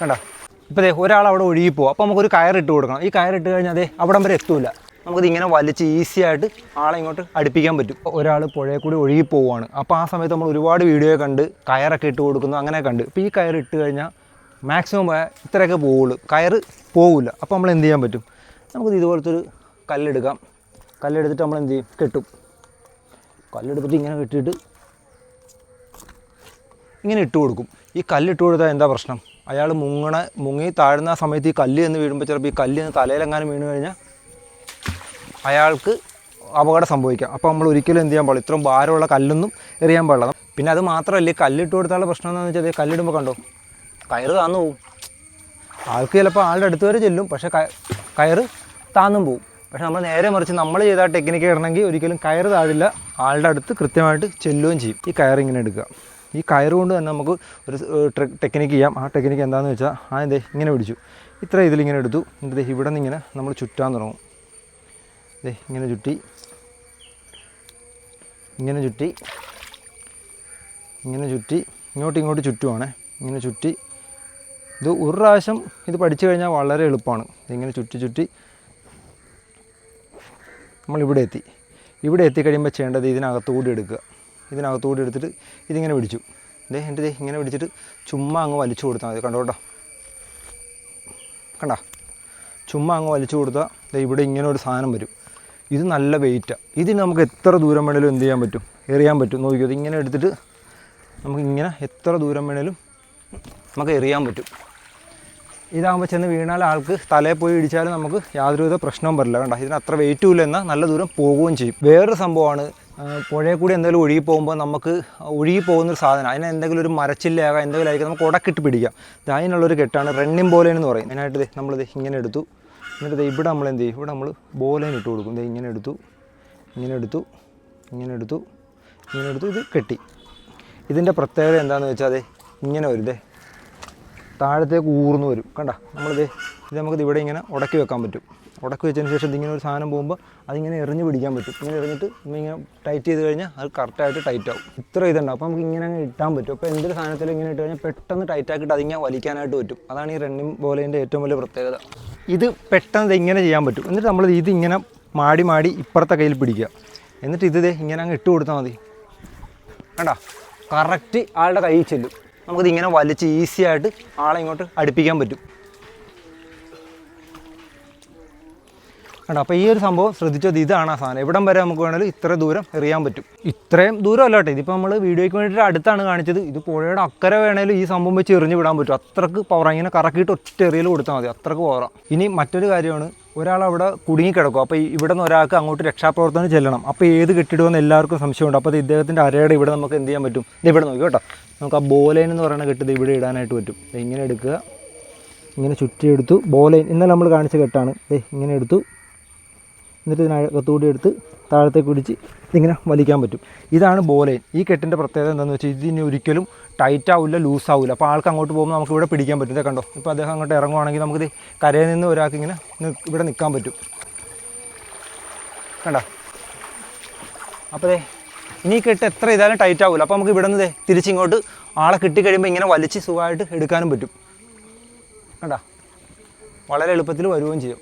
കണ്ട? ഇപ്പോൾ ദേ ഒരാൾ അവിടെ ഒഴുകി പോകും അപ്പോൾ നമുക്കൊരു കയറിട്ട് കൊടുക്കണം. ഈ കയറിട്ട് കഴിഞ്ഞാൽ അതെ അവിടം വരെ എത്തൂല. നമുക്കിത് ഇങ്ങനെ വലിച്ച് ഈസി ആയിട്ട് ആളെ ഇങ്ങോട്ട് അടുപ്പിക്കാൻ പറ്റും. ഒരാൾ പുഴയിൽ കൂടി ഒഴുകി പോവുകയാണ്. അപ്പോൾ ആ സമയത്ത് നമ്മൾ ഒരുപാട് വീഡിയോ കണ്ട് കയറൊക്കെ ഇട്ട് കൊടുക്കുന്നു. അങ്ങനെ കണ്ട്. ഇപ്പോൾ ഈ കയർ ഇട്ട് കഴിഞ്ഞാൽ മാക്സിമം പോയാൽ ഇത്രയൊക്കെ പോവുള്ളൂ. കയർ പോകില്ല അപ്പോൾ നമ്മൾ എന്ത് ചെയ്യാൻ പറ്റും? നമുക്കിത് ഇതുപോലത്തെ ഒരു കല്ലെടുക്കാം. കല്ലെടുത്തിട്ട് നമ്മൾ എന്ത് ചെയ്യും? കെട്ടും. കല്ലെടുത്തിട്ട് ഇങ്ങനെ കെട്ടിയിട്ട് ഇങ്ങനെ ഇട്ട് കൊടുക്കും. ഈ കല്ലിട്ട് കൊടുത്താൽ എന്താ പ്രശ്നം? അയാൾ മുങ്ങണ മുങ്ങി താഴ്ന്ന സമയത്ത് ഈ കല്ല് എന്ന് വീഴുമ്പോൾ ചിലപ്പോൾ ഈ കല്ല് തലയിലെങ്ങാനും വീണ് കഴിഞ്ഞാൽ അയാൾക്ക് അപകടം സംഭവിക്കാം. അപ്പോൾ നമ്മൾ ഒരിക്കലും എന്ത് ചെയ്യാൻ പാടില്ല. ഇത്രയും ഭാരമുള്ള കല്ലൊന്നും എറിയാൻ പാടില്ല. പിന്നെ അത് മാത്രമല്ല കല്ലിട്ട് കൊടുത്താലുള്ള പ്രശ്നം എന്താണെന്ന് വെച്ചാൽ കല്ലിടുമ്പോൾ കണ്ടോ? കയറ് താന്നു പോവും. ആൾക്ക് ചിലപ്പോൾ ആളുടെ അടുത്ത് വരെ ചെല്ലും. പക്ഷേ കയ- കയറ് താന്നും പോവും. പക്ഷെ നമ്മൾ നേരെ മറിച്ച് നമ്മൾ ചെയ്ത ടെക്നിക്ക് ഇടണമെങ്കിൽ ഒരിക്കലും കയറ് താഴില്ല. ആളുടെ അടുത്ത് കൃത്യമായിട്ട് ചെല്ലുകയും ചെയ്യും. ഈ കയർ ഇങ്ങനെ എടുക്കുക. ഈ കയറ് കൊണ്ട് തന്നെ നമുക്ക് ഒരു ടെക്നിക്ക് ചെയ്യാം. ആ ടെക്നിക്ക് എന്താണെന്ന് വെച്ചാൽ ആ എന്തേ ഇങ്ങനെ പിടിച്ചു. ഇത്ര ഇതിലിങ്ങനെ എടുത്തു. എന്നിട്ട് ഇവിടെ നിന്ന് ഇങ്ങനെ നമ്മൾ ചുറ്റാൻ തുടങ്ങും. ദേ ഇങ്ങനെ ചുറ്റി. ഇങ്ങനെ ചുറ്റി. ഇങ്ങനെ ചുറ്റി. ഇങ്ങോട്ട് ഇങ്ങോട്ട് ചുറ്റുവാണേ. ഇങ്ങനെ ചുറ്റി. ഇത് ഒരു പ്രാവശ്യം ഇത് പഠിച്ചു കഴിഞ്ഞാൽ വളരെ എളുപ്പമാണ്. ഇങ്ങനെ ചുറ്റി ചുറ്റി നമ്മൾ ഇവിടെ എത്തി ഇവിടെ എത്തിക്കഴിയുമ്പോൾ ചെയ്യേണ്ടത് ഇതിനകത്തുകൂടി എടുക്കുക. ഇതിനകത്തുകൂടി എടുത്തിട്ട് ഇതിങ്ങനെ പിടിച്ചു. ദേ എന്റെ ദേ ഇങ്ങനെ പിടിച്ചിട്ട് ചുമ്മാ അങ്ങ് വലിച്ചു കൊടുത്താൽ മതി. കണ്ടോ കേട്ടോ കണ്ട? ചുമ്മാ അങ്ങ് വലിച്ചു കൊടുത്താൽ ദേ ഇവിടെ ഇങ്ങനെ ഒരു സാധനം വരും. ഇത് നല്ല വെയിറ്റാണ് ഇതിന് നമുക്ക് എത്ര ദൂരം വേണേലും എന്ത് ചെയ്യാൻ പറ്റും? എറിയാൻ പറ്റും. നോക്കിയോ ഇത് ഇങ്ങനെ എടുത്തിട്ട് നമുക്ക് ഇങ്ങനെ എത്ര ദൂരം വേണേലും നമുക്ക് എറിയാൻ പറ്റും. ഇതാകുമ്പോൾ ചെന്ന് വീണാൽ ആൾക്ക് തലയിൽ പോയി ഇടിച്ചാലും നമുക്ക് യാതൊരുവിധ പ്രശ്നവും വരില്ല. കണ്ട? ഇതിന് അത്ര വെയിറ്റും ഇല്ല. എന്നാൽ നല്ല ദൂരം പോവുകയും ചെയ്യും. വേറൊരു സംഭവമാണ് പുഴയിൽ കൂടി എന്തെങ്കിലും ഒഴുകി പോകുമ്പോൾ നമുക്ക് ഒഴുകി പോകുന്നൊരു സാധനം അതിന് എന്തെങ്കിലും ഒരു മരച്ചില്ലയാകാം എന്തെങ്കിലും ആയിരിക്കും നമുക്ക് ഉടക്കിട്ട് പിടിക്കാം. ഇത് അതിനുള്ളൊരു കെട്ടാണ് റണ്ണിൻ ബോലേൻ എന്ന് പറയും. അതിനായിട്ട് നമ്മളിത് ഇങ്ങനെ എടുത്തു. എന്നിട്ട് ഇവിടെ നമ്മൾ എന്ത് ചെയ്യും? ഇവിടെ നമ്മൾ ബോലേൻ ഇട്ട് കൊടുക്കും. ദേ ഇങ്ങനെ എടുത്തു ഇങ്ങനെ എടുത്തു ഇങ്ങനെ എടുത്തു ഇങ്ങനെ എടുത്തു. ഇത് കെട്ടി. ഇതിന്റെ പ്രത്യേകത എന്താണെന്ന് വെച്ചാൽ അതെ ഇങ്ങനെ വരും. ദേ താഴത്തേക്ക് ഊർന്നു വരും. കണ്ട? നമ്മളിത് ഇത് നമുക്കിത് ഇവിടെ ഇങ്ങനെ ഉടക്കി വെക്കാൻ പറ്റും. ഉടക്കി വെച്ചതിന് ശേഷം ഇതിങ്ങനെ ഒരു സാധനം പോകുമ്പോൾ അതിങ്ങനെ എറിഞ്ഞ് പിടിക്കാൻ പറ്റും. ഇങ്ങനെ എറിഞ്ഞിട്ട് ഇങ്ങനെ ടൈറ്റ് ചെയ്ത് കഴിഞ്ഞാൽ അത് കറക്റ്റായിട്ട് ടൈറ്റ് ആവും. ഇത്ര ഇതുണ്ടാവും അപ്പോൾ നമുക്ക് ഇങ്ങനെ ഇട്ടാൻ പറ്റും. അപ്പോൾ എന്തൊരു സാധനത്തിൽ ഇങ്ങനെ ഇട്ട് കഴിഞ്ഞാൽ പെട്ടെന്ന് ടൈറ്റ് ആക്കിയിട്ട് അതിങ്ങനെ വലിക്കാനായിട്ട് പറ്റും. അതാണ് ഈ റണ്ണിങ് ബോലേന്റെ ഏറ്റവും വലിയ പ്രത്യേകത. ഇത് പെട്ടെന്ന് ഇങ്ങനെ ചെയ്യാൻ പറ്റും. എന്നിട്ട് നമ്മൾ ഇത് ഇങ്ങനെ മാടി മാടി ഇപ്പുറത്തെ കയ്യിൽ പിടിക്കുക. എന്നിട്ട് ഇത് ഇങ്ങനെ അങ്ങ് ഇട്ട് കൊടുത്താൽ മതി. വേണ്ട കറക്റ്റ് ആളുടെ കയ്യിൽ ചെല്ലും. നമുക്കിത് ഇങ്ങനെ വലിച്ച് ഈസി ആയിട്ട് ആളെ ഇങ്ങോട്ട് അടുപ്പിക്കാൻ പറ്റും. കണ്ട? അപ്പോൾ ഈ ഒരു സംഭവം ശ്രദ്ധിച്ചത് ഇതാണ് ആ സാധനം. എവിടം വരെ നമുക്ക് വേണമെങ്കിൽ ഇത്ര ദൂരം എറിയാൻ പറ്റും. ഇത്രയും ദൂരം അല്ല കേട്ടോ. ഇതിപ്പോൾ നമ്മൾ വീഡിയോയ്ക്ക് വേണ്ടിയിട്ട് അടുത്താണ് കാണിച്ചത്. ഇത് പുഴയുടെ അക്കരെ വേണേലും ഈ സംഭവം വെച്ച് എറിഞ്ഞ് വിടാൻ പറ്റും. അത്രയ്ക്ക് പവർ ഇങ്ങനെ കറക്കിയിട്ട് ഒറ്റ എറിയൽ കൊടുത്താൽ മതി. അത്രയ്ക്ക് പവറാണ് ഇനി മറ്റൊരു കാര്യമാണ്. ഒരാൾ അവിടെ കുടുങ്ങിക്കിടക്കും അപ്പോൾ ഇവിടെ നിന്ന് ഒരാൾക്ക് അങ്ങോട്ട് രക്ഷാപ്രവർത്തനം ചെല്ലണം. അപ്പോൾ ഏത് കെട്ടിടുമെന്ന് എല്ലാവർക്കും സംശയമുണ്ട്. അപ്പോൾ ഇദ്ദേഹത്തിന്റെ അരയുടെ ഇവിടെ നമുക്ക് എന്ത് ചെയ്യാൻ പറ്റും? ഇത് ഇവിടെ നോക്കി കേട്ടോ. നമുക്ക് ആ ബോലൈൻ എന്ന് പറയുന്ന കെട്ടിത് ഇവിടെ ഇടാനായിട്ട് പറ്റും. ഇങ്ങനെ എടുക്കുക. ഇങ്ങനെ ചുറ്റിയെടുത്തു. ബോലൈൻ. ഇന്നലെ നമ്മൾ കാണിച്ച കെട്ടാണ്. ഇങ്ങനെ എടുത്തു. എന്നിട്ട് ഇതിനകത്തുകൂടി എടുത്ത് താഴത്തേക്ക് പിടിച്ച് ഇതിങ്ങനെ വലിക്കാൻ പറ്റും. ഇതാണ് ബോലൈൻ ഈ കെട്ടിന്റെ പ്രത്യേകത എന്താണെന്ന് വെച്ചാൽ ഇതിന് ഒരിക്കലും ടൈറ്റ് ആവില്ല ലൂസ് ആവില്ല അപ്പോൾ ആൾക്ക് അങ്ങോട്ട് പോകുമ്പോൾ നമുക്ക് ഇവിടെ പിടിക്കാൻ പറ്റും. ഇതേ കണ്ടോ? ഇപ്പോൾ അദ്ദേഹം അങ്ങോട്ട് ഇറങ്ങുവാണെങ്കിൽ നമുക്കിത് കരയിൽ നിന്ന് ഒരാൾക്ക് ഇങ്ങനെ ഇവിടെ നിൽക്കാൻ പറ്റും. കണ്ടോ? അപ്പോൾ ഇനി കെട്ട് എത്ര ഇതായാലും ടൈറ്റ് ആവില്ല അപ്പോൾ നമുക്ക് ഇവിടെ നിന്ന് തിരിച്ചിങ്ങോട്ട് ആളെ കിട്ടിക്കഴിയുമ്പോൾ ഇങ്ങനെ വലിച്ച് സുഖമായിട്ട് എടുക്കാനും പറ്റും. കണ്ടോ? വളരെ എളുപ്പത്തിൽ വരുകയും ചെയ്യും.